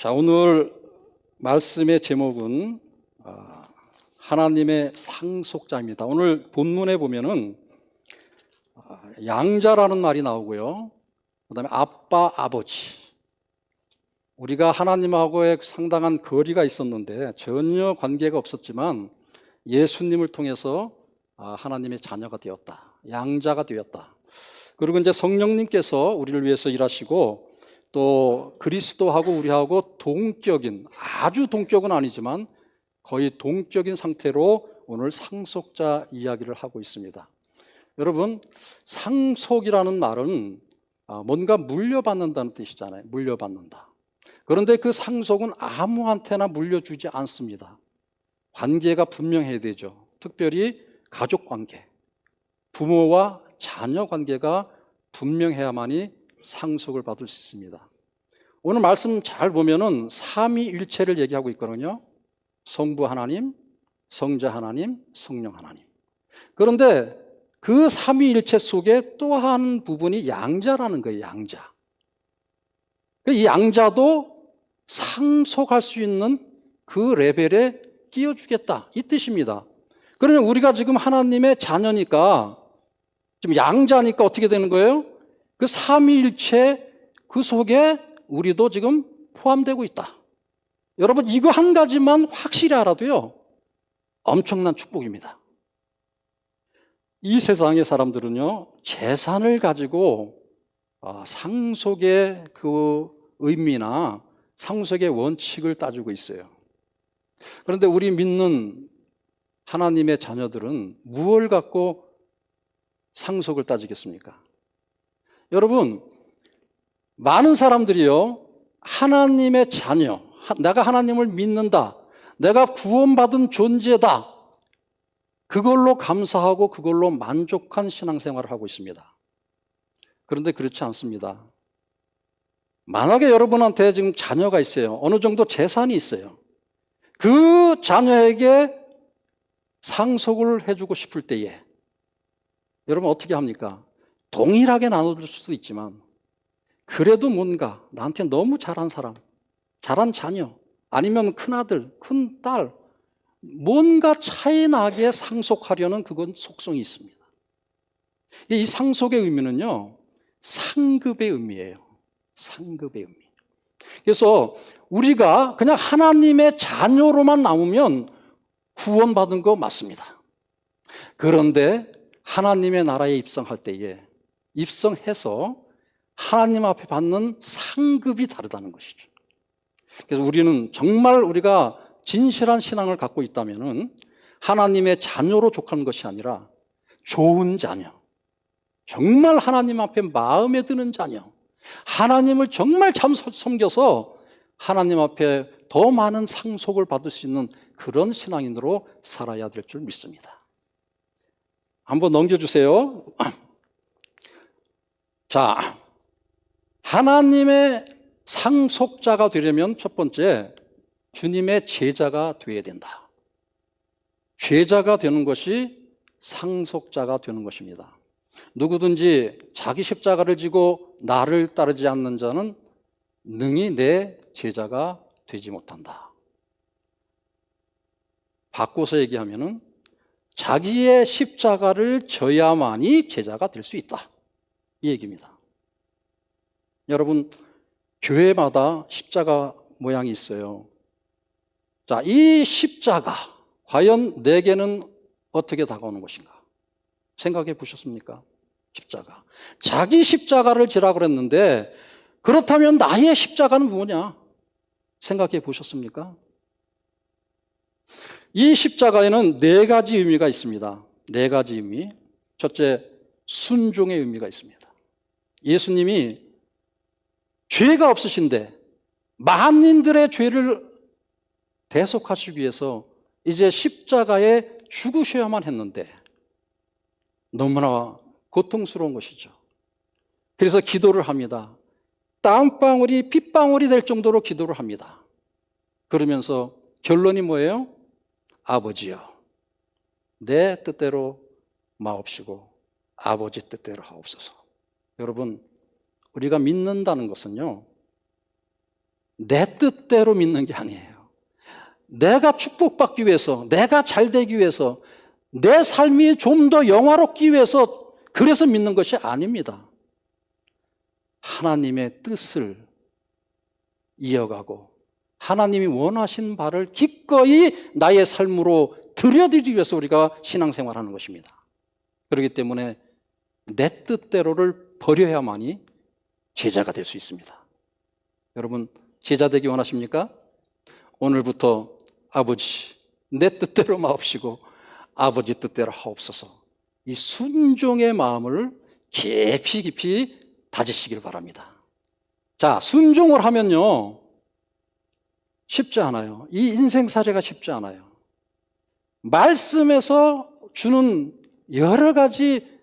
자, 오늘 말씀의 제목은 아, 하나님의 상속자입니다. 오늘 본문에 보면은 아, 양자라는 말이 나오고요. 그다음에 아빠, 아버지. 우리가 하나님하고의 상당한 거리가 있었는데 전혀 관계가 없었지만 예수님을 통해서 아, 하나님의 자녀가 되었다. 양자가 되었다. 그리고 이제 성령님께서 우리를 위해서 일하시고 또 그리스도하고 우리하고 동격인 아주 동격은 아니지만 거의 동격인 상태로 오늘 상속자 이야기를 하고 있습니다. 여러분 상속이라는 말은 아, 뭔가 물려받는다는 뜻이잖아요. 물려받는다. 그런데 그 상속은 아무한테나 물려주지 않습니다. 관계가 분명해야 되죠. 특별히 가족 관계, 부모와 자녀 관계가 분명해야만이 상속을 받을 수 있습니다. 오늘 말씀 잘 보면은 삼위일체를 얘기하고 있거든요. 성부 하나님, 성자 하나님, 성령 하나님. 그런데 그 삼위일체 속에 또 한 부분이 양자라는 거예요. 양자. 그이 양자도 상속할 수 있는 그 레벨에 끼워주겠다 이 뜻입니다. 그러면 우리가 지금 하나님의 자녀니까 지금 양자니까 어떻게 되는 거예요? 그 삼위일체 그 속에 우리도 지금 포함되고 있다. 여러분 이거 한 가지만 확실히 알아도요 엄청난 축복입니다. 이 세상의 사람들은요 재산을 가지고 아, 상속의 그 의미나 상속의 원칙을 따지고 있어요. 그런데 우리 믿는 하나님의 자녀들은 무엇을 갖고 상속을 따지겠습니까? 여러분, 많은 사람들이요, 하나님의 자녀, 내가 하나님을 믿는다, 내가 구원받은 존재다, 그걸로 감사하고 그걸로 만족한 신앙생활을 하고 있습니다. 그런데 그렇지 않습니다. 만약에 여러분한테 지금 자녀가 있어요. 어느 정도 재산이 있어요. 그 자녀에게 상속을 해주고 싶을 때에 여러분 어떻게 합니까? 동일하게 나눠줄 수도 있지만 그래도 뭔가 나한테 너무 잘한 사람, 잘한 자녀, 아니면 큰아들, 큰딸 뭔가 차이 나게 상속하려는 그건 속성이 있습니다. 이 상속의 의미는요, 상급의 의미예요. 상급의 의미. 그래서 우리가 그냥 하나님의 자녀로만 남으면 구원받은 거 맞습니다. 그런데 하나님의 나라에 입성할 때에 입성해서 하나님 앞에 받는 상급이 다르다는 것이죠. 그래서 우리는 정말 우리가 진실한 신앙을 갖고 있다면 하나님의 자녀로 족하는 것이 아니라 좋은 자녀, 정말 하나님 앞에 마음에 드는 자녀, 하나님을 정말 참 섬겨서 하나님 앞에 더 많은 상속을 받을 수 있는 그런 신앙인으로 살아야 될 줄 믿습니다. 한번 넘겨주세요. 자, 하나님의 상속자가 되려면 첫 번째, 주님의 제자가 되어야 된다. 제자가 되는 것이 상속자가 되는 것입니다. 누구든지 자기 십자가를 지고 나를 따르지 않는 자는 능히 내 제자가 되지 못한다. 바꿔서 얘기하면은 자기의 십자가를 져야만이 제자가 될 수 있다. 이 얘기입니다. 여러분, 교회마다 십자가 모양이 있어요. 자, 이 십자가, 과연 내게는 어떻게 다가오는 것인가? 생각해 보셨습니까? 십자가. 자기 십자가를 지라 그랬는데, 그렇다면 나의 십자가는 뭐냐? 생각해 보셨습니까? 이 십자가에는 네 가지 의미가 있습니다. 네 가지 의미. 첫째, 순종의 의미가 있습니다. 예수님이 죄가 없으신데 만인들의 죄를 대속하시기 위해서 이제 십자가에 죽으셔야만 했는데 너무나 고통스러운 것이죠. 그래서 기도를 합니다. 땀방울이 핏방울이 될 정도로 기도를 합니다. 그러면서 결론이 뭐예요? 아버지여, 내 뜻대로 마옵시고 아버지 뜻대로 하옵소서. 여러분, 우리가 믿는다는 것은요, 내 뜻대로 믿는 게 아니에요. 내가 축복받기 위해서, 내가 잘 되기 위해서, 내 삶이 좀 더 영화롭기 위해서 그래서 믿는 것이 아닙니다. 하나님의 뜻을 이어가고 하나님이 원하신 바를 기꺼이 나의 삶으로 들여드리기 위해서 우리가 신앙생활하는 것입니다. 그렇기 때문에 내 뜻대로를 버려야만이 제자가 될 수 있습니다. 여러분 제자 되기 원하십니까? 오늘부터 아버지 내 뜻대로 마옵시고 아버지 뜻대로 하옵소서. 이 순종의 마음을 깊이 깊이 다지시길 바랍니다. 자, 순종을 하면요. 쉽지 않아요. 이 인생 사례가 쉽지 않아요. 말씀에서 주는 여러 가지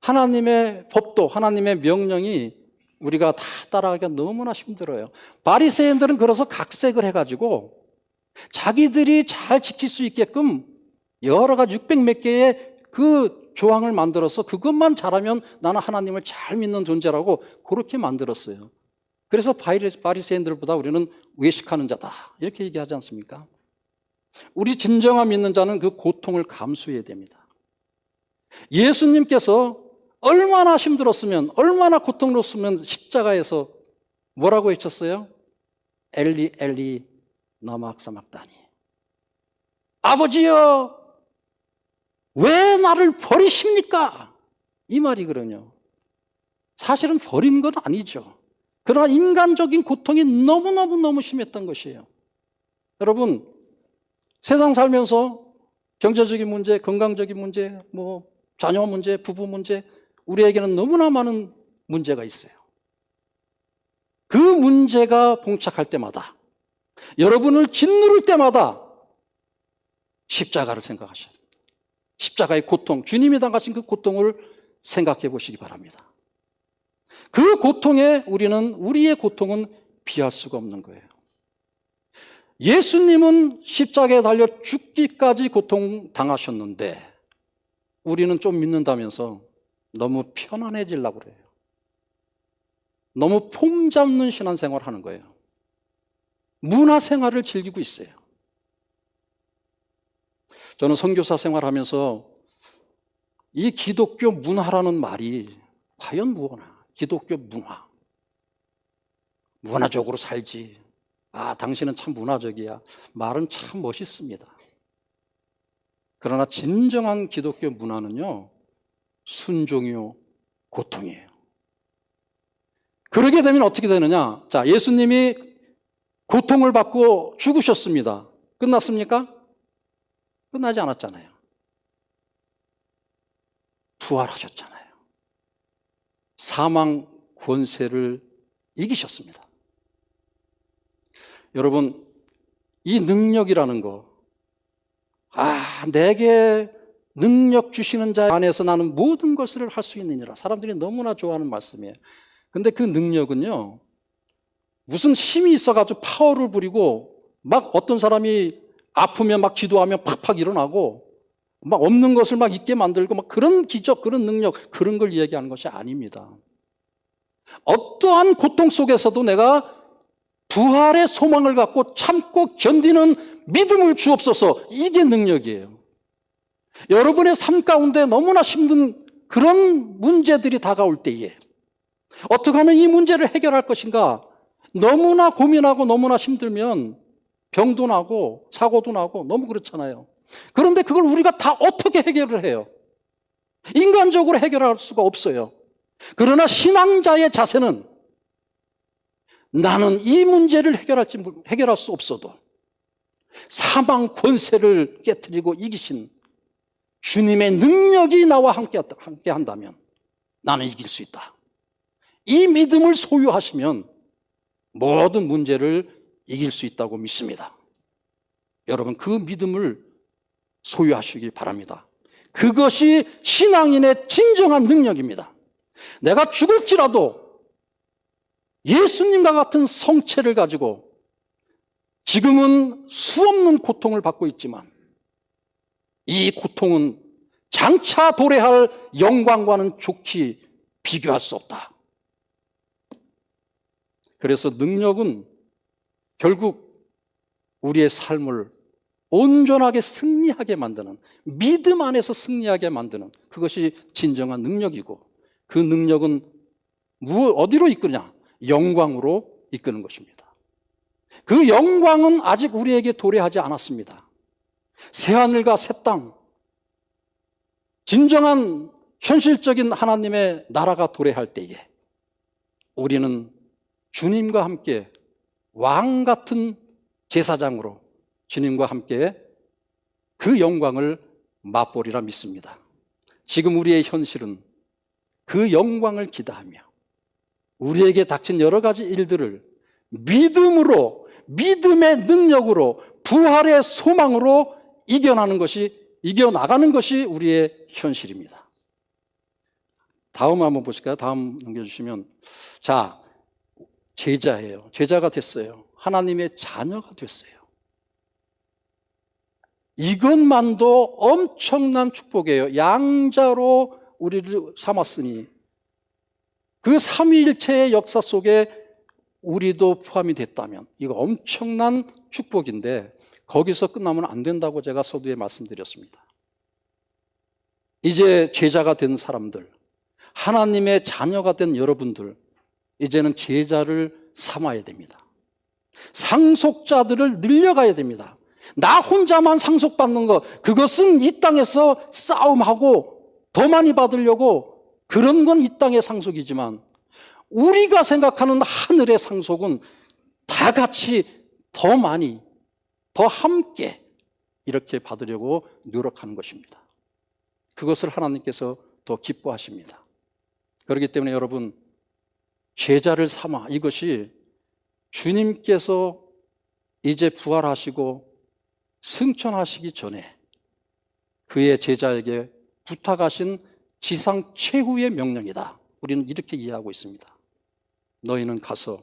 하나님의 법도, 하나님의 명령이 우리가 다 따라가기가 너무나 힘들어요. 바리새인들은 그래서 각색을 해가지고 자기들이 잘 지킬 수 있게끔 여러 가지 600 몇 개의 그 조항을 만들어서 그것만 잘하면 나는 하나님을 잘 믿는 존재라고 그렇게 만들었어요. 그래서 바리새- 바리새인들보다 우리는 외식하는 자다. 이렇게 얘기하지 않습니까? 우리 진정한 믿는 자는 그 고통을 감수해야 됩니다. 예수님께서 얼마나 힘들었으면, 얼마나 고통스러웠으면 십자가에서 뭐라고 외쳤어요? 엘리, 엘리, 나막사막다니. 아버지여, 왜 나를 버리십니까? 이 말이거든요. 사실은 버린 건 아니죠. 그러나 인간적인 고통이 너무너무너무 심했던 것이에요. 여러분, 세상 살면서 경제적인 문제, 건강적인 문제, 뭐, 자녀 문제, 부부 문제, 우리에게는 너무나 많은 문제가 있어요. 그 문제가 봉착할 때마다, 여러분을 짓누를 때마다 십자가를 생각하셔야 됩니다. 십자가의 고통, 주님이 당하신 그 고통을 생각해 보시기 바랍니다. 그 고통에 우리는 우리의 고통은 비할 수가 없는 거예요. 예수님은 십자가에 달려 죽기까지 고통 당하셨는데 우리는 좀 믿는다면서 너무 편안해지려고 그래요. 너무 폼 잡는 신앙생활 하는 거예요. 문화 생활을 즐기고 있어요. 저는 선교사 생활하면서 이 기독교 문화라는 말이 과연 무엇나? 기독교 문화. 문화적으로 살지. 아, 당신은 참 문화적이야. 말은 참 멋있습니다. 그러나 진정한 기독교 문화는요, 순종이요, 고통이에요. 그러게 되면 어떻게 되느냐? 자, 예수님이 고통을 받고 죽으셨습니다. 끝났습니까? 끝나지 않았잖아요. 부활하셨잖아요. 사망 권세를 이기셨습니다. 여러분, 이 능력이라는 거, 아, 내게 능력 주시는 자 안에서 나는 모든 것을 할 수 있느니라. 사람들이 너무나 좋아하는 말씀이에요. 근데 그 능력은요, 무슨 힘이 있어가지고 파워를 부리고, 막 어떤 사람이 아프면 막 기도하면 팍팍 일어나고, 막 없는 것을 막 있게 만들고, 막 그런 기적, 그런 능력, 그런 걸 이야기하는 것이 아닙니다. 어떠한 고통 속에서도 내가 부활의 소망을 갖고 참고 견디는 믿음을 주옵소서. 이게 능력이에요. 여러분의 삶 가운데 너무나 힘든 그런 문제들이 다가올 때에 어떻게 하면 이 문제를 해결할 것인가? 너무나 고민하고 너무나 힘들면 병도 나고 사고도 나고 너무 그렇잖아요. 그런데 그걸 우리가 다 어떻게 해결을 해요? 인간적으로 해결할 수가 없어요. 그러나 신앙자의 자세는 나는 이 문제를 해결할지 해결할 수 없어도 사망 권세를 깨뜨리고 이기신 주님의 능력이 나와 함께, 한다면 나는 이길 수 있다. 이 믿음을 소유하시면 모든 문제를 이길 수 있다고 믿습니다. 여러분, 그 믿음을 소유하시기 바랍니다. 그것이 신앙인의 진정한 능력입니다. 내가 죽을지라도 예수님과 같은 성체를 가지고 지금은 수 없는 고통을 받고 있지만 이 고통은 장차 도래할 영광과는 좋게 비교할 수 없다. 그래서 능력은 결국 우리의 삶을 온전하게 승리하게 만드는 믿음 안에서 승리하게 만드는 그것이 진정한 능력이고 그 능력은 무 어디로 이끄냐? 영광으로 이끄는 것입니다. 그 영광은 아직 우리에게 도래하지 않았습니다. 새 하늘과 새 땅, 진정한 현실적인 하나님의 나라가 도래할 때에 우리는 주님과 함께 왕 같은 제사장으로 주님과 함께 그 영광을 맛보리라 믿습니다. 지금 우리의 현실은 그 영광을 기다하며 우리에게 닥친 여러 가지 일들을 믿음으로, 믿음의 능력으로, 부활의 소망으로 이겨나는 것이, 이겨나가는 것이 우리의 현실입니다. 다음 한번 보실까요? 다음 넘겨주시면. 자, 제자예요. 제자가 됐어요. 하나님의 자녀가 됐어요. 이것만도 엄청난 축복이에요. 양자로 우리를 삼았으니 그 삼위일체의 역사 속에 우리도 포함이 됐다면 이거 엄청난 축복인데 거기서 끝나면 안 된다고 제가 서두에 말씀드렸습니다. 이제 제자가 된 사람들, 하나님의 자녀가 된 여러분들, 이제는 제자를 삼아야 됩니다. 상속자들을 늘려가야 됩니다. 나 혼자만 상속받는 것, 그것은 이 땅에서 싸움하고 더 많이 받으려고 그런 건 이 땅의 상속이지만 우리가 생각하는 하늘의 상속은 다 같이 더 많이, 더 함께 이렇게 받으려고 노력하는 것입니다. 그것을 하나님께서 더 기뻐하십니다. 그렇기 때문에 여러분, 제자를 삼아 이것이 주님께서 이제 부활하시고 승천하시기 전에 그의 제자에게 부탁하신 지상 최후의 명령이다. 우리는 이렇게 이해하고 있습니다. 너희는 가서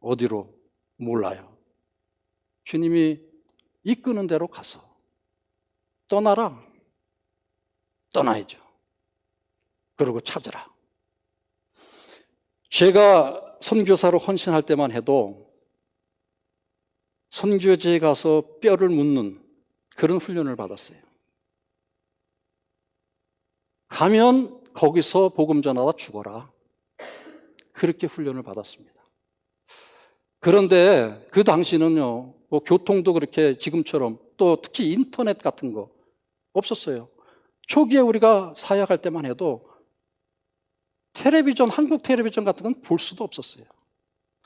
어디로 몰라요. 주님이 이끄는 대로 가서 떠나라. 떠나야죠. 그리고 찾으라. 제가 선교사로 헌신할 때만 해도 선교지에 가서 뼈를 묻는 그런 훈련을 받았어요. 가면 거기서 복음 전하다 죽어라. 그렇게 훈련을 받았습니다. 그런데 그 당시는요, 뭐 교통도 그렇게 지금처럼 또 특히 인터넷 같은 거 없었어요. 초기에 우리가 사역할 때만 해도 텔레비전, 한국 텔레비전 같은 건 볼 수도 없었어요.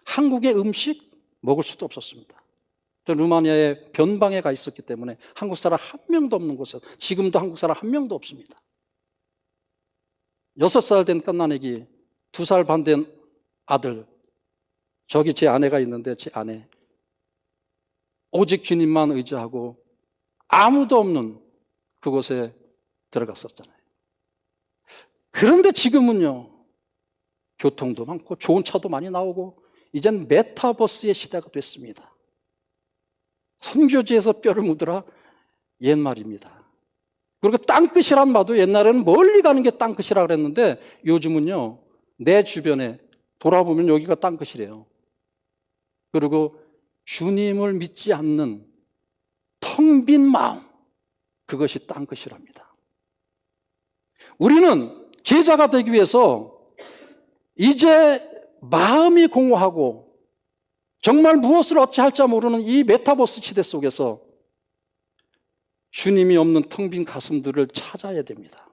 한국의 음식 먹을 수도 없었습니다. 저 루마니아에 변방에 가 있었기 때문에 한국 사람 한 명도 없는 곳에 지금도 한국 사람 한 명도 없습니다. 여섯 살된 끝난애기, 두 살 반 된 아들, 저기 제 아내가 있는데 제 아내. 오직 주님만 의지하고 아무도 없는 그곳에 들어갔었잖아요. 그런데 지금은요, 교통도 많고 좋은 차도 많이 나오고 이젠 메타버스의 시대가 됐습니다. 선교지에서 뼈를 묻으라 옛말입니다. 그리고 땅끝이란 말도 옛날에는 멀리 가는 게 땅끝이라 그랬는데 요즘은요 내 주변에 돌아보면 여기가 땅끝이래요. 그리고 주님을 믿지 않는 텅 빈 마음 그것이 땅끝이랍니다. 우리는 제자가 되기 위해서 이제 마음이 공허하고 정말 무엇을 어찌할지 모르는 이 메타버스 시대 속에서 주님이 없는 텅 빈 가슴들을 찾아야 됩니다.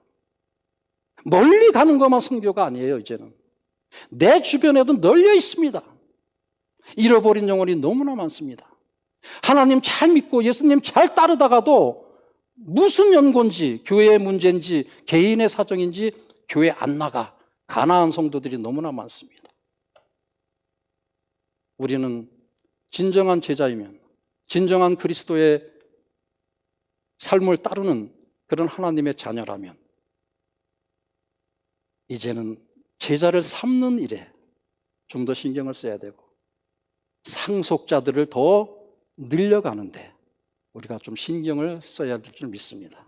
멀리 가는 것만 성교가 아니에요, 이제는. 내 주변에도 널려 있습니다. 잃어버린 영혼이 너무나 많습니다. 하나님 잘 믿고 예수님 잘 따르다가도 무슨 연고인지, 교회의 문제인지, 개인의 사정인지 교회 안 나가. 가나안 성도들이 너무나 많습니다. 우리는 진정한 제자이면, 진정한 그리스도의 삶을 따르는 그런 하나님의 자녀라면, 이제는 제자를 삼는 일에 좀 더 신경을 써야 되고, 상속자들을 더 늘려가는데 우리가 좀 신경을 써야 될 줄 믿습니다.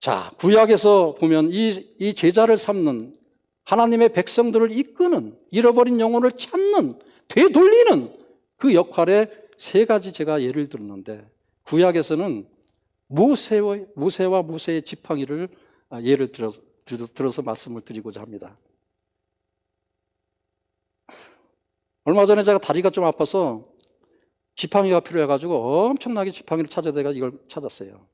자, 구약에서 보면 이, 이 제자를 삼는 하나님의 백성들을 이끄는 잃어버린 영혼을 찾는 되돌리는 그 역할에 세 가지 제가 예를 들었는데 구약에서는 모세와, 모세와 모세의 지팡이를 아, 예를 들어, 들어, 들어서 말씀을 드리고자 합니다. 얼마 전에 제가 다리가 좀 아파서 지팡이가 필요해가지고 엄청나게 지팡이를 찾아야 돼가 이걸 찾았어요.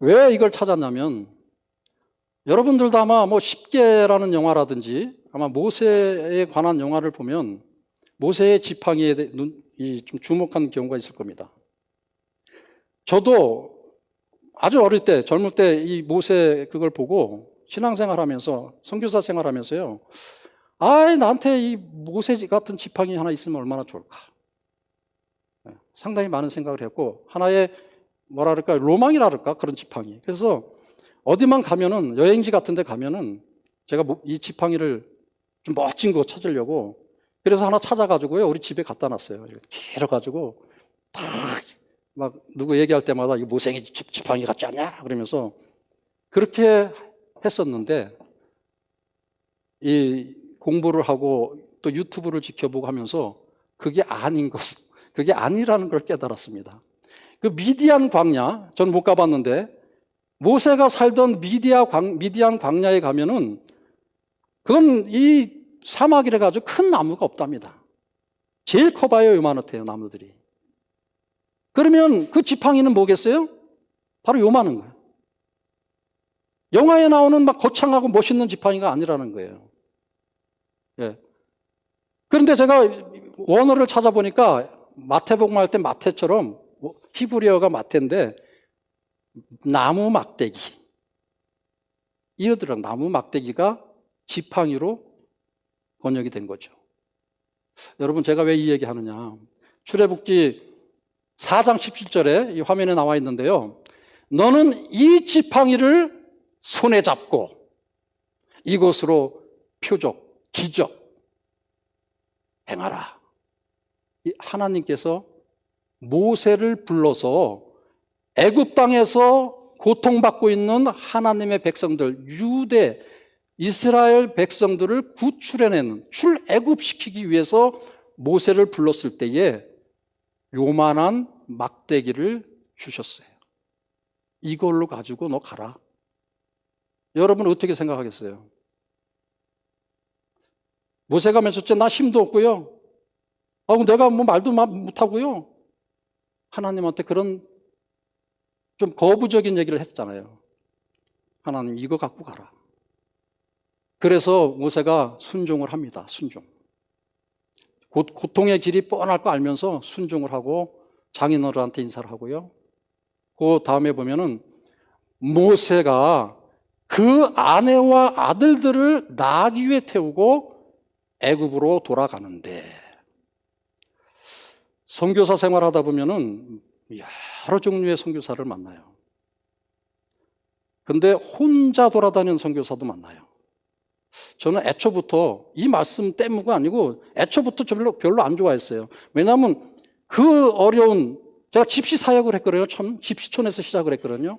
왜 이걸 찾았냐면 여러분들도 아마 뭐 10개라는 영화라든지 아마 모세에 관한 영화를 보면 모세의 지팡이에 대- 눈, 이좀 주목한 경우가 있을 겁니다. 저도 아주 어릴 때, 젊을 때 이 모세 그걸 보고 신앙생활 하면서, 선교사 생활 하면서요. 아이, 나한테 이 모세 같은 지팡이 하나 있으면 얼마나 좋을까. 네, 상당히 많은 생각을 했고, 하나의 뭐라 그럴까, 로망이라 그럴까, 그런 지팡이. 그래서 어디만 가면은, 여행지 같은 데 가면은 제가 뭐- 이 지팡이를 좀 멋진 거 찾으려고 그래서 하나 찾아가지고요, 우리 집에 갖다 놨어요. 길어가지고, 딱, 막, 누구 얘기할 때마다 이 모생이 지- 지팡이 같지 않냐? 그러면서 그렇게 했었는데, 이 공부를 하고 또 유튜브를 지켜보고 하면서 그게 아닌 것, 그게 아니라는 걸 깨달았습니다. 그 미디안 광야, 저는 못 가봤는데, 모세가 살던 미디아 광, 미디안 광야에 가면은 그건 이 사막이라 가지고 큰 나무가 없답니다. 제일 커봐요 요만하대요 나무들이. 그러면 그 지팡이는 뭐겠어요? 바로 요만한 거예요. 영화에 나오는 막 거창하고 멋있는 지팡이가 아니라는 거예요. 예. 그런데 제가 원어를 찾아보니까 마태복음 할 때 마태처럼 뭐 히브리어가 마태인데 나무 막대기 이러더라고 나무 막대기가 지팡이로 번역이 된 거죠. 여러분 제가 왜 이 얘기 하느냐 출애굽기 4장 17절에 이 화면에 나와 있는데요. 너는 이 지팡이를 손에 잡고 이곳으로 표적, 기적 행하라. 이 하나님께서 모세를 불러서 애굽 땅에서 고통받고 있는 하나님의 백성들 유대 이스라엘 백성들을 구출해내는 출애굽시키기 위해서 모세를 불렀을 때에 요만한 막대기를 주셨어요. 이걸로 가지고 너 가라. 여러분 어떻게 생각하겠어요? 모세가 몇 첫째 나 힘도 없고요. 아, 내가 뭐 말도 못하고요. 하나님한테 그런 좀 거부적인 얘기를 했잖아요. 하나님 이거 갖고 가라. 그래서 모세가 순종을 합니다. 순종. 고, 고통의 길이 뻔할 거 알면서 순종을 하고 장인어른한테 인사를 하고요. 그 다음에 보면은 모세가 그 아내와 아들들을 나귀 위에 태우고 애굽으로 돌아가는데 선교사 생활하다 보면은 여러 종류의 선교사를 만나요. 근데 혼자 돌아다니는 선교사도 만나요. 저는 애초부터 이 말씀 때문가 아니고 애초부터 별로, 별로 안 좋아했어요. 왜냐하면 그 어려운 제가 집시 사역을 했거든요. 참 집시촌에서 시작을 했거든요.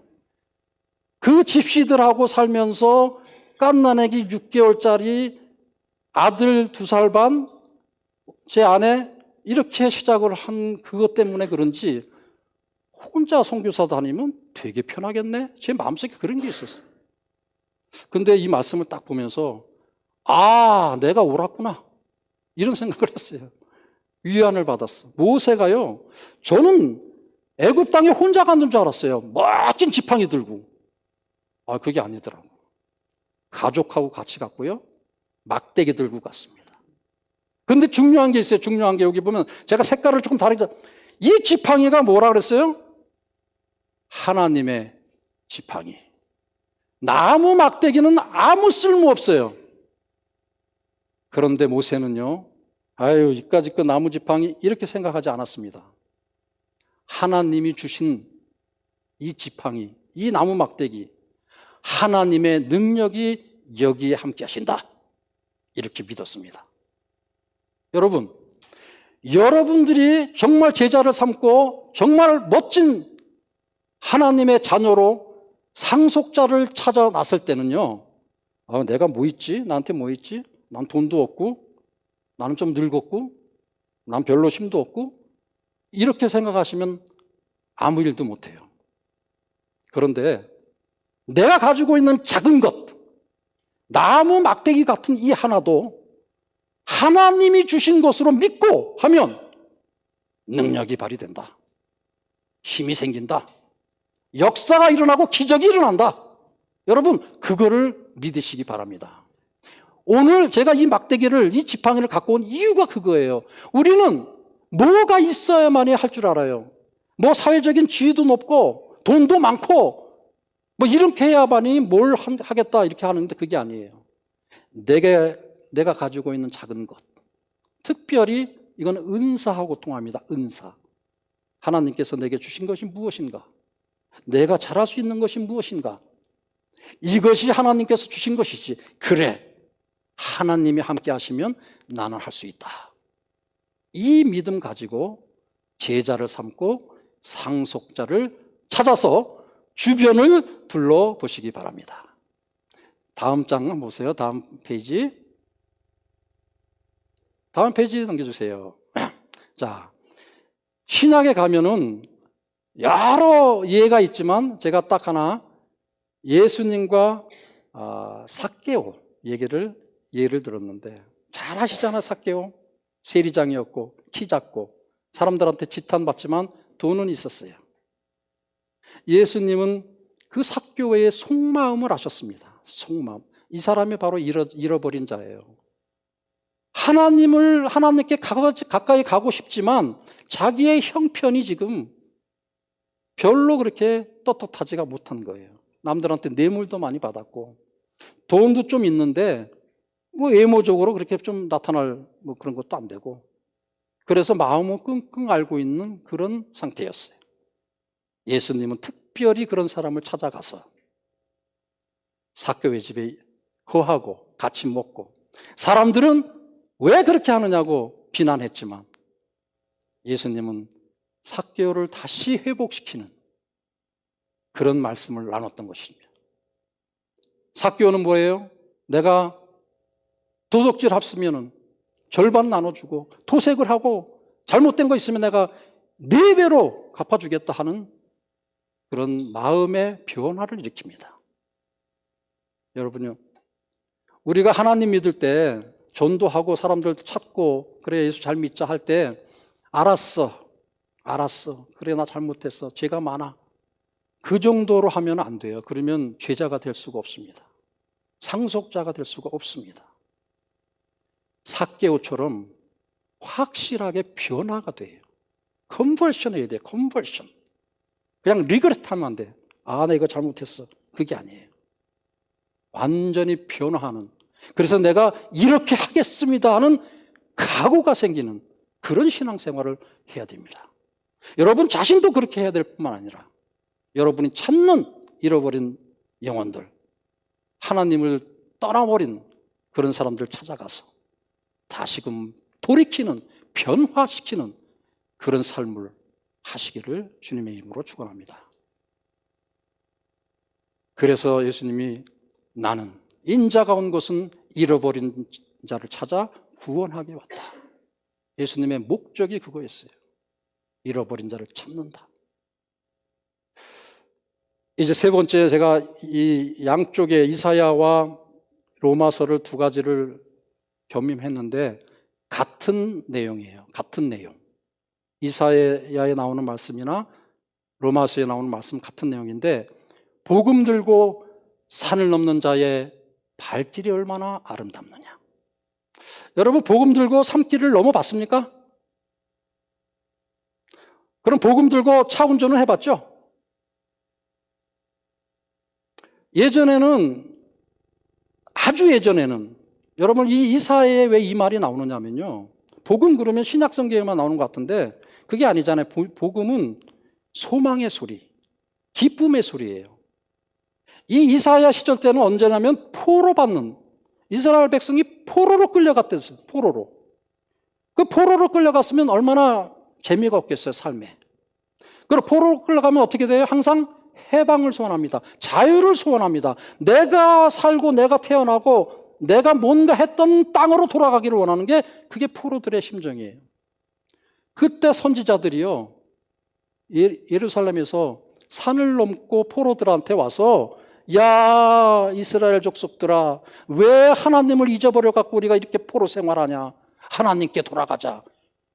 그 집시들하고 살면서 깐난애기 6개월짜리 아들 두 살 반, 제 아내 이렇게 시작을 한 그것 때문에 그런지 혼자 선교사 다니면 되게 편하겠네. 제 마음속에 그런 게 있었어요. 근데 이 말씀을 딱 보면서 아, 내가 옳았구나. 이런 생각을 했어요. 위안을 받았어. 모세가요. 저는 애굽 땅에 혼자 가는 줄 알았어요. 멋진 지팡이 들고. 아, 그게 아니더라고. 가족하고 같이 갔고요. 막대기 들고 갔습니다. 근데 중요한 게 있어요. 중요한 게 여기 보면 제가 색깔을 조금 다르게 이 지팡이가 뭐라 그랬어요? 하나님의 지팡이. 나무 막대기는 아무 쓸모 없어요. 그런데 모세는요, 아유, 이까짓 그 나무 지팡이 이렇게 생각하지 않았습니다. 하나님이 주신 이 지팡이, 이 나무 막대기, 하나님의 능력이 여기에 함께 하신다. 이렇게 믿었습니다. 여러분, 여러분들이 정말 제자를 삼고 정말 멋진 하나님의 자녀로 상속자를 찾아 나설 때는요, 아, 내가 뭐 있지? 나한테 뭐 있지? 난 돈도 없고, 나는 좀 늙었고, 난 별로 힘도 없고, 이렇게 생각하시면 아무 일도 못해요. 그런데 내가 가지고 있는 작은 것, 나무 막대기 같은 이 하나도 하나님이 주신 것으로 믿고 하면 능력이 발휘된다. 힘이 생긴다. 역사가 일어나고 기적이 일어난다. 여러분, 그거를 믿으시기 바랍니다. 오늘 제가 이 막대기를, 이 지팡이를 갖고 온 이유가 그거예요. 우리는 뭐가 있어야만이 할 줄 알아요. 뭐 사회적인 지위도 높고 돈도 많고 뭐 이렇게 해야만이 뭘 한- 하겠다 이렇게 하는데 그게 아니에요. 내게 내가 가지고 있는 작은 것. 특별히 이건 은사하고 통합니다. 은사. 하나님께서 내게 주신 것이 무엇인가? 내가 잘할 수 있는 것이 무엇인가? 이것이 하나님께서 주신 것이지. 그래. 하나님이 함께 하시면 나는 할 수 있다. 이 믿음 가지고 제자를 삼고 상속자를 찾아서 주변을 둘러보시기 바랍니다. 다음 장 보세요. 다음 페이지. 다음 페이지 넘겨주세요. 자, 신약에 가면은 여러 예가 있지만 제가 딱 하나 예수님과 아, 삭개오 얘기를 예를 들었는데 잘 아시잖아요, 삭개오. 세리장이었고 키 작고 사람들한테 지탄받지만 돈은 있었어요. 예수님은 그 삭교의 속마음을 아셨습니다. 속마음. 이 사람이 바로 잃어, 잃어버린 자예요. 하나님을 하나님께 가- 가까이 가고 싶지만 자기의 형편이 지금 별로 그렇게 떳떳하지가 못한 거예요. 남들한테 뇌물도 많이 받았고 돈도 좀 있는데 뭐 외모적으로 그렇게 좀 나타날 뭐 그런 것도 안 되고 그래서 마음은 끙끙 앓고 있는 그런 상태였어요. 예수님은 특별히 그런 사람을 찾아가서 사교회 집에 거하고 같이 먹고 사람들은 왜 그렇게 하느냐고 비난했지만 예수님은 사교를 다시 회복시키는 그런 말씀을 나눴던 것입니다. 사교는 뭐예요? 내가 도덕질 합쓰면은 절반 나눠주고 도색을 하고 잘못된 거 있으면 내가 네 배로 갚아주겠다 하는 그런 마음의 변화를 일으킵니다. 여러분요, 우리가 하나님 믿을 때 전도하고 사람들도 찾고 그래 예수 잘 믿자 할 때 알았어, 알았어, 그래 나 잘못했어, 죄가 많아. 그 정도로 하면 안 돼요. 그러면 죄자가 될 수가 없습니다. 상속자가 될 수가 없습니다. 사개오처럼 확실하게 변화가 돼요. 컨버션 해야 돼, 컨버션. 그냥 리그레트 하면 안 돼. 아, 나 이거 잘못했어. 그게 아니에요. 완전히 변화하는. 그래서 내가 이렇게 하겠습니다 하는 각오가 생기는 그런 신앙생활을 해야 됩니다. 여러분 자신도 그렇게 해야 될 뿐만 아니라 여러분이 찾는 잃어버린 영혼들, 하나님을 떠나버린 그런 사람들 찾아가서 다시금 돌이키는, 변화시키는 그런 삶을 하시기를 주님의 이름으로 축원합니다. 그래서 예수님이 나는 인자가 온 것은 잃어버린 자를 찾아 구원하게 왔다. 예수님의 목적이 그거였어요. 잃어버린 자를 찾는다. 이제 세 번째 제가 이 양쪽에 이사야와 로마서를 두 가지를 겸임했는데 같은 내용이에요. 같은 내용. 이사야에 나오는 말씀이나 로마서에 나오는 말씀 같은 내용인데 복음 들고 산을 넘는 자의 발길이 얼마나 아름답느냐. 여러분 복음 들고 산길을 넘어봤습니까? 그럼 복음 들고 차 운전을 해봤죠? 예전에는 아주 예전에는 여러분 이 이사에 왜 이 말이 나오느냐면요. 복음 그러면 신약 성경에만 나오는 것 같은데 그게 아니잖아요. 보- 복음은 소망의 소리, 기쁨의 소리예요. 이 이사야 시절 때는 언제냐면 포로 받는 이스라엘 백성이 포로로 끌려갔댔어요. 포로로. 그 포로로 끌려갔으면 얼마나 재미가 없겠어요, 삶에. 그리고 포로로 끌려가면 어떻게 돼요? 항상 해방을 소원합니다. 자유를 소원합니다. 내가 살고 내가 태어나고 내가 뭔가 했던 땅으로 돌아가기를 원하는 게 그게 포로들의 심정이에요. 그때 선지자들이요. 예- 예루살렘에서 산을 넘고 포로들한테 와서 야 이스라엘 족속들아 왜 하나님을 잊어버려 갖고 우리가 이렇게 포로 생활하냐 하나님께 돌아가자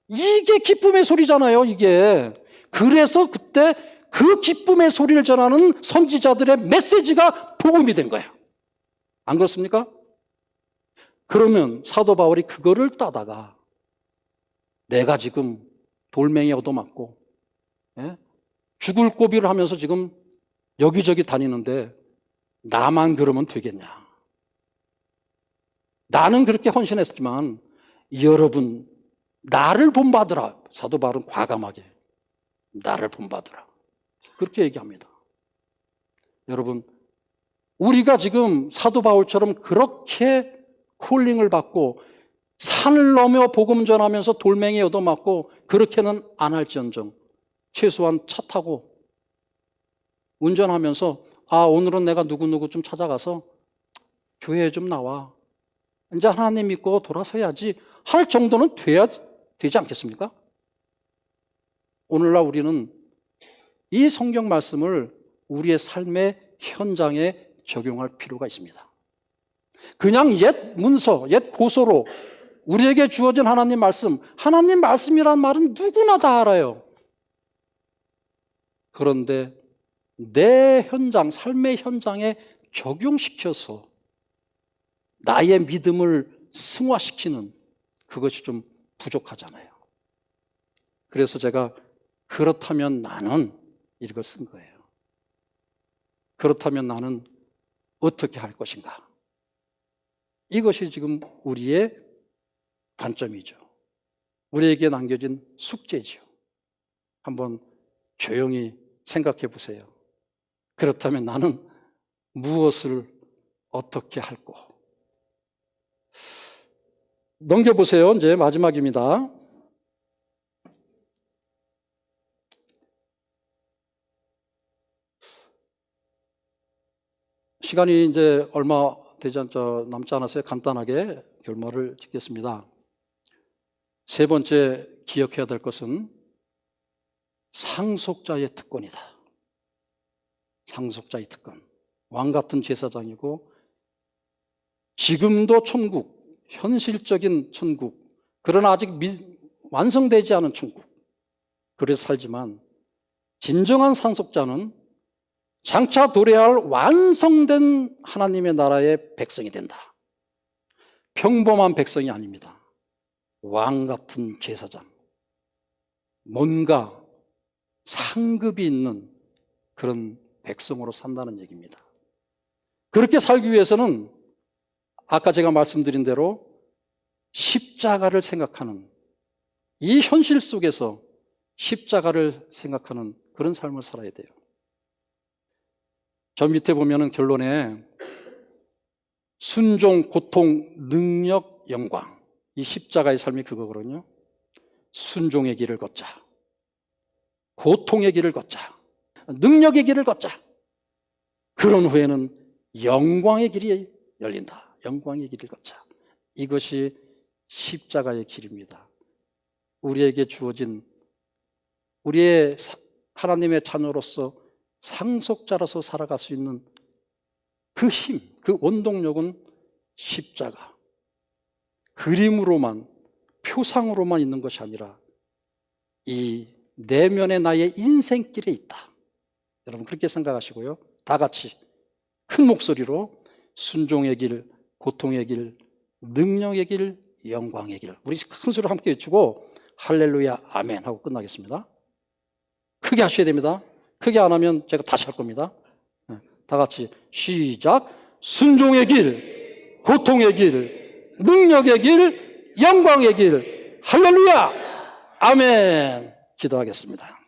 이게 기쁨의 소리잖아요 이게 그래서 그때 그 기쁨의 소리를 전하는 선지자들의 메시지가 복음이 된 거예요 안 그렇습니까? 그러면 사도 바울이 그거를 따다가 내가 지금 돌멩이 얻어맞고 예? 죽을 고비를 하면서 지금 여기저기 다니는데 나만 그러면 되겠냐? 나는 그렇게 헌신했지만 여러분 나를 본받으라. 사도 바울은 과감하게 나를 본받으라. 그렇게 얘기합니다. 여러분 우리가 지금 사도 바울처럼 그렇게 콜링을 받고 산을 넘어 복음 전하면서 돌멩이 얻어맞고 그렇게는 안 할지언정 최소한 차 타고 운전하면서 아 오늘은 내가 누구누구 좀 찾아가서 교회에 좀 나와 이제 하나님 믿고 돌아서야지 할 정도는 돼야 되지 않겠습니까? 오늘날 우리는 이 성경 말씀을 우리의 삶의 현장에 적용할 필요가 있습니다. 그냥 옛 문서, 옛 고소로 우리에게 주어진 하나님 말씀, 하나님 말씀이란 말은 누구나 다 알아요. 그런데 내 현장, 삶의 현장에 적용시켜서 나의 믿음을 승화시키는 그것이 좀 부족하잖아요. 그래서 제가 그렇다면 나는 이걸 쓴 거예요. 그렇다면 나는 어떻게 할 것인가? 이것이 지금 우리의 관점이죠. 우리에게 남겨진 숙제죠. 한번 조용히 생각해 보세요. 그렇다면 나는 무엇을 어떻게 할고? 넘겨보세요. 이제 마지막입니다. 시간이 이제 얼마 되지 않, 저, 남지 않았어요. 간단하게 결말을 짓겠습니다. 세 번째 기억해야 될 것은 상속자의 특권이다. 상속자의 특권. 왕 같은 제사장이고 지금도 천국, 현실적인 천국, 그러나 아직 미, 완성되지 않은 천국. 그래서 살지만 진정한 상속자는 장차 도래할 완성된 하나님의 나라의 백성이 된다. 평범한 백성이 아닙니다. 왕 같은 제사장. 뭔가 상급이 있는 그런 백성으로 산다는 얘기입니다. 그렇게 살기 위해서는 아까 제가 말씀드린 대로 십자가를 생각하는 이 현실 속에서 십자가를 생각하는 그런 삶을 살아야 돼요. 저 밑에 보면은 결론에 순종, 고통, 능력, 영광. 이 십자가의 삶이 그거거든요. 순종의 길을 걷자. 고통의 길을 걷자. 능력의 길을 걷자. 그런 후에는 영광의 길이 열린다. 영광의 길을 걷자. 이것이 십자가의 길입니다. 우리에게 주어진 우리의 하나님의 자녀로서 상속자로서 살아갈 수 있는 그 힘, 그 원동력은 십자가. 그림으로만, 표상으로만 있는 것이 아니라 이 내면의 나의 인생길에 있다. 여러분 그렇게 생각하시고요. 다 같이 큰 목소리로 순종의 길, 고통의 길, 능력의 길, 영광의 길. 우리 큰 소리로 함께 외치고 할렐루야, 아멘 하고 끝나겠습니다. 크게 하셔야 됩니다. 크게 안 하면 제가 다시 할 겁니다. 네, 다 같이 시작. 순종의 길, 고통의 길, 능력의 길, 영광의 길. 할렐루야, 아멘. 기도하겠습니다.